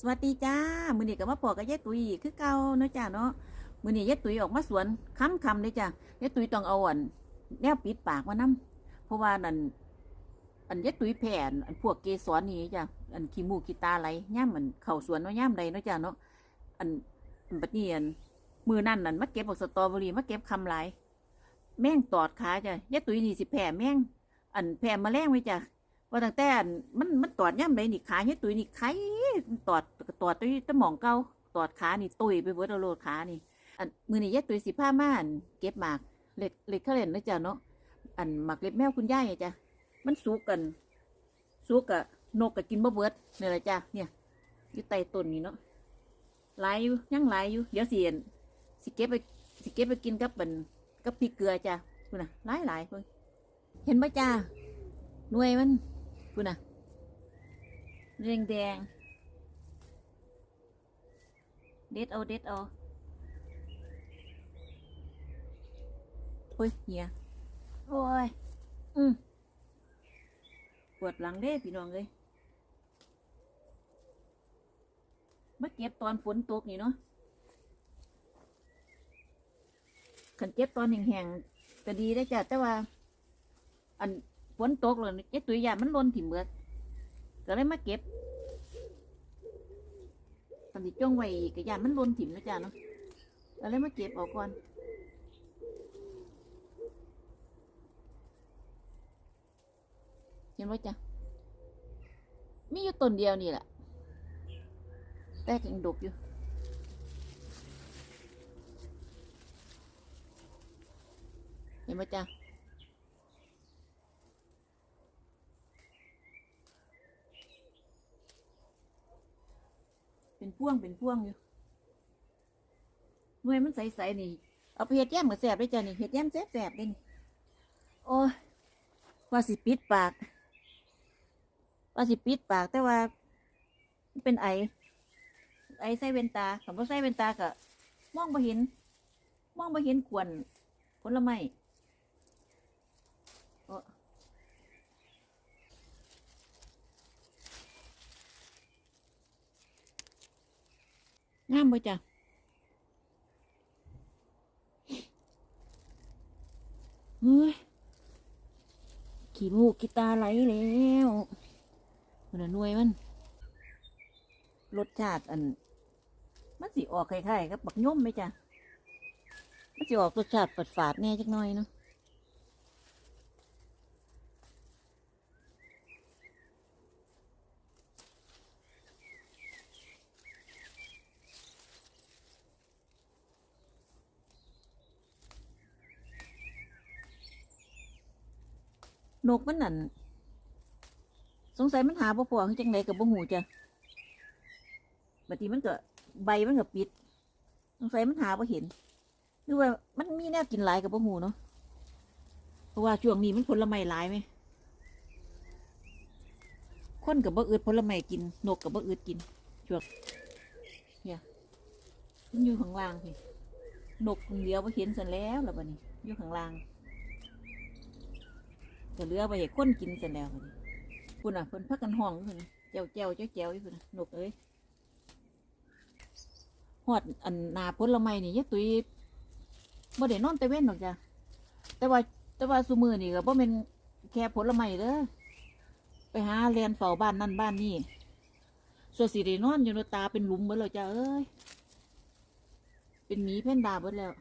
สวัสดีจ้า มือนี้ก็มาพอกับยายตุยคือเก่าเนาะจ้าเนาะ มือนี้ยายตุยออกมาสวนค้ำคำเลยจ้ายายตุยต้องเอาอันแนวปิดปากมานํเพราะว่านั่นอันยายตุยแผ่นอันพวกเกสรนี่จ้ะอันขี้มูกขี้ตาไหลย่ามมันเข่าสวนเนาะย่ามใดเนาะจ้าเนาะ อันอันบัดนี้อันมือนั่นนั่นมาเก็บบักสตรอเบอรี่มาเก็บคำหลแม่งตอดขาจ้ะยายตุยนี่สิแผ่แม่งอันแผ่มาแรงไว้จ้ะ ว่าตั้งแต่มันมันตอดย่ำใดนี่ขาเนี่ยตุยนี่ไข่ตอดตอดตุยตะหมองเก่าตอดขานี่ตุยไปเบิดเอาโลดขานี่อันมือนี่ยายตุยสิผ้าม่านเก็บหมากเล็ดเล็ดเขาเล่นนะจ้ะเนาะอันหมากเล็บแมวคุณย่ายไงจ้ะมันสุกกันสุกกะนกกะกินบ่เบิดเนี่แหละจ้ะเนี่ยอยู่ใต้ต้นนี่เนาะหลายอยู่ยังหลายอยู่เดี๋ยวสิอันสิเก็บไปสิเก็บไปกินกับบันกับพริกเกลือจ้ะคุณน่ะหลายหลายเพิ่นเห็นไหมจ้าหน่วยมัน พูน่ะแดงแดง เด็ดเอาเด็ดเอาโอ้ยเหียโอ้ย อืมปวดหลังเด้พี่น้องเลยมาเก็บตอนฝนตกนี่เนาะขันเก็บตอนแห้งๆก็ดีได้จ้ะแต่ว่า อัน ฝนตกเลยไอ้ตุยยามันล่นถิ่มเบิดก็เลยมาเก็บตอนที่จ้องไว้ก็ยามันล่นถิ่มนะจ๊ะเนาะก็เลยมาเก็บออกก่อนเห็นไหมจ๊ะมีอยู่ต้นเดียวนี่แหละแต่ก็ยังดกอยู่เห็นไหมจ๊ะ เป็นพ่วงเป็นพ่วงอยู่หน่วยมันใสๆนี่ เอาไปเห็ดแย้มกับแสบได้จ้ะนี่เห็ดแย้มแสบๆได้นี่โอ้ว่าสิปิดปากว่าสิปิดปากแต่ว่าเป็นไอ ไอใส่เวนตาคำว่าใส่เวนตาก็มองบ่เห็น มองบ่เห็นขวนผลไม้ งามบ่จ้ะเฮ้ยขี้มูกขี้ตาไหลแล้วมันน่ะหน่วยมันรสชาติอัน มันสิออกคล้ายๆกับบักย่มไหมจ้ะมันสิออกรสชาติฝาดๆแน่จักหน่อยเนาะ นกมันนั่นสงสัยมันหาบ่พอคือจังไดกับบ่หูจ้ะบางทีมันก็ใบมันก็ปิด สงสัยมันหาบ่เห็นหรือว่ามันมีแนวกินหลายกับบ่หูเนาะเพราะว่าช่วงนี้มันผลไม้หลายไหมคนกับบ่อืดผลไม้กิน นกกับบ่อืดกินช่วงเนี่ยมันอยู่ข้างล่างพี่นกคนเดียวบ่เห็นสันแล้วล่ะบัดนี้อยู่ข้างล่าง ก็เหลือไปให้คนกินเสร็จแล้วพุ่นคุณอะเพิ่นพักกันห้องเพิ่นเจียวเจียวเจียวเจียวอยู่พุ่นน่ะนกเอ้ยหอดอันนาผลไม้นี่ยายตุยบ่ได้นอนแต่เว้นหรอกจ้ะแต่ว่าแต่ว่าซุมือนี่ก็บ่แม่นแค่ผลไม้เด้อไปหาเรียนเฝ้าบ้านนั่นบ้านนี่ส่วนสิได้นอนอยู่ในตาเป็นหลุมเบิดแล้วจ้ะเอ้ยเป็นหมีแพนดาเบิดแล้ว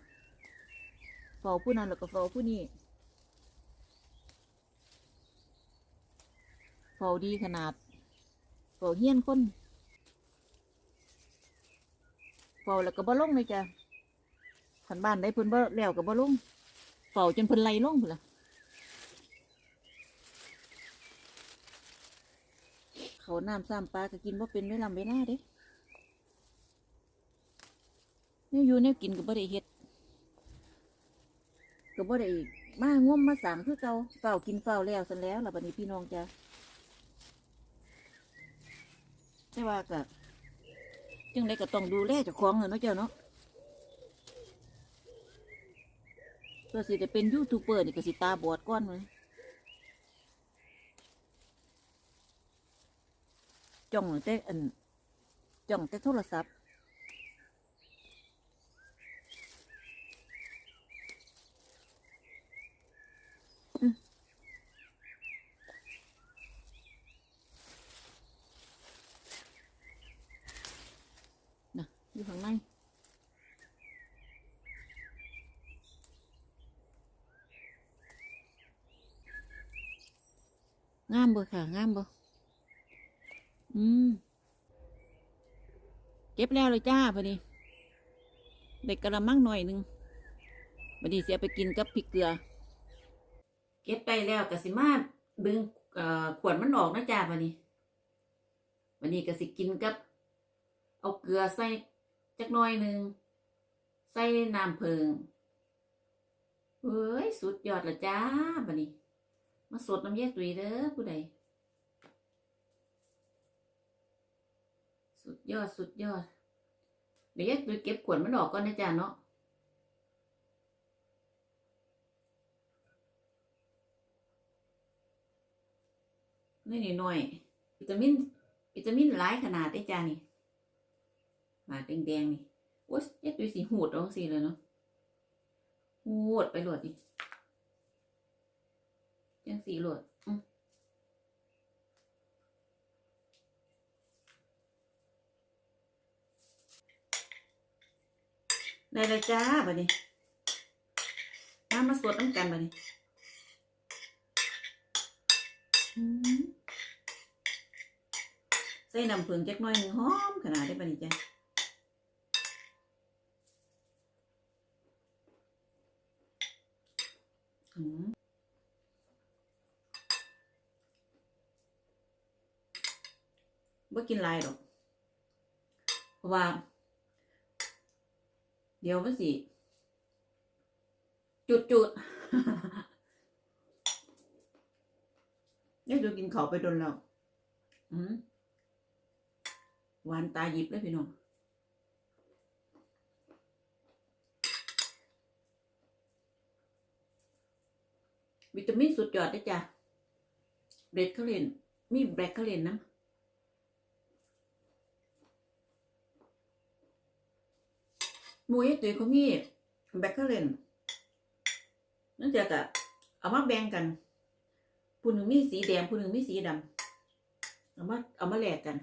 เฝ้าผู้นั้นแล้วก็เฝ้าผู้นี้ เฝ้าดีขนาดเฝ้าเฮี้ยนคนเฝ้าแล้วก็บ่ลงเลยจ้ะขันบ้านได้เพิ่นบ่แล้วก็บ่ลงเฝ้าจนเพิ่นไล่ลงพุ่นล่ะเขาน้ำซ้ำปลาก็กินบ่เป็นเวลาเวลาเด้เนี่ยอยู่เนี่ยกินก็บ่ได้เฮ็ดก็บ่ได้มาง่วมมาสางคือเก่าเฝ้ากินเฝ้าแล้วซั่นแล้วล่ะบัดนี้พี่น้องจ้ะ แต่ว่าก็จังไดก็ต้องดูแลเจ้าของเนาะเจ้าเนาะตัวสิจะเป็นยูทูบเบอร์นี่ก็สิตาบอดก้อนเลยจ้องแต่อันจ้องแต่โทรศัพท์ อยู่ข้างในงามบ่ค่ะงามบ่อืมเก็บแล้วเลยจ้าพอดีเด็กกระมังหน่อยหนึงพอดีเสียไปกินกับพริกเกลือ เก็บไปแล้วกสิมาดึงขวดมันออกนะจ้าพอดีวันนี้ก็สิกินกับ เอาเกลือใส่ จักหน่อยหนึ่งใส่น้ำเพิงเฮ้ย สุดยอดละจ้าบันนี้ มาสดน้ำแยกตุยเด้อผู้ใด สุดยอดสุดยอด เดี๋ยวแยกตุยเก็บขวดมันออกก่อนนะจ๊ะเนาะนี่นี่หน่อย วิตามิน วิตามินหลายขนาดได้จ้านี่ หมาแดงๆนี่โอ้ยแยกตุยสีหูดเอาสิเลยเนาะหูดไปโหลดดิยังสีโหลดอืมได้เลยจ้าบัดนี้น้ำมาสดน้ำกันบัดนี้ใส่น้ำผึ้งจักน่อยหนึ่งหอมขนาดได้บัดนี้จ้ะอืม บ่กินลายหรอก เพราะว่า เดี๋ยวมันสิ จุดจุดเนี่ยดูกินเขาไปโดนแล้วหวานตาหยิบเลยพี่น้อง วิตามินสุดยอดเลยจ้ะเบรดเขาเลนมีแบล็คเขาเลนนะมูยตุ๋ยเขามีแบคเกอร์เลนนั่นจะกะเอามาแบ่งกันผู้หนึ่งมีสีแดงผู้หนึ่งมีสีดำเอามาเอามาแลกกัน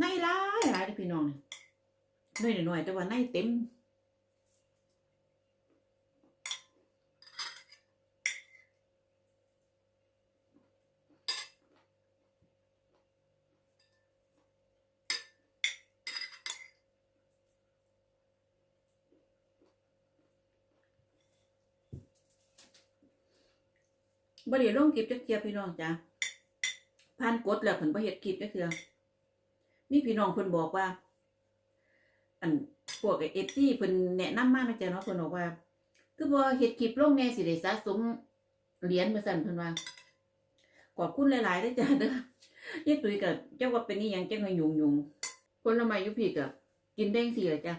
ในร้ายหลายเด้อพี่น้องเนี่ย น้อยหน่อยแต่ว่าในเต็มบ่ได้ลงคลิปจักเทียพี่น้องจ้ะผ่านกดแล้วเพิ่นบ่เฮ็ดคลิปจักเทื่อมีพี่น้องเพิ่นบอกว่า อันพวกไอ้ FC เพิ่นแนะนำมานะจ๊ะเนาะเพิ่นบอกว่า คือบ่เฮ็ดคลิปลงแน่สิได้สะสมเหรียญมาสั่นเพิ่นว่าขอบคุณหลายๆเด้อจ้ะเด้อยายตุ้ยก็เจ้าว่าเป็นอีหยังจังว่ายุงๆผลไม้อยู่พี่ก็กินได้จังซี่ล่ะจ้ะ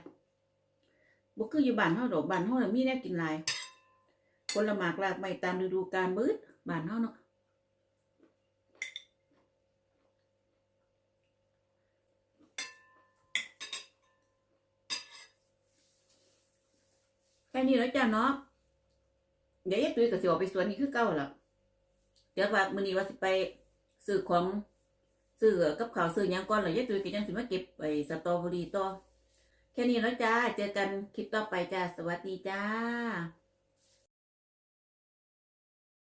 บ่คืออยู่บ้านเฮาดอกบ้านเฮาน่ะมีแนวกินหลายผลหมากลากไม้ตามฤดูกาลมืดบ้านเฮาเนาะ ค่นี้แล้วจ้าเนาะเดี๋ยวยายตุ้ยก็สิออกไปสวนนี่คือเก่าแล้วเดี๋ยวว่ามื้อนี้ว่าสิไปซื้อของซื้อกับข้าวซื้อหยังก่อนแล้วยายตุ้ยก็ยังสิมาเก็บไปสตรอเบอรี่ต่อแค่นี้แล้วจ้า เจอกันคลิปต่อไปจ้า สวัสดีจ้า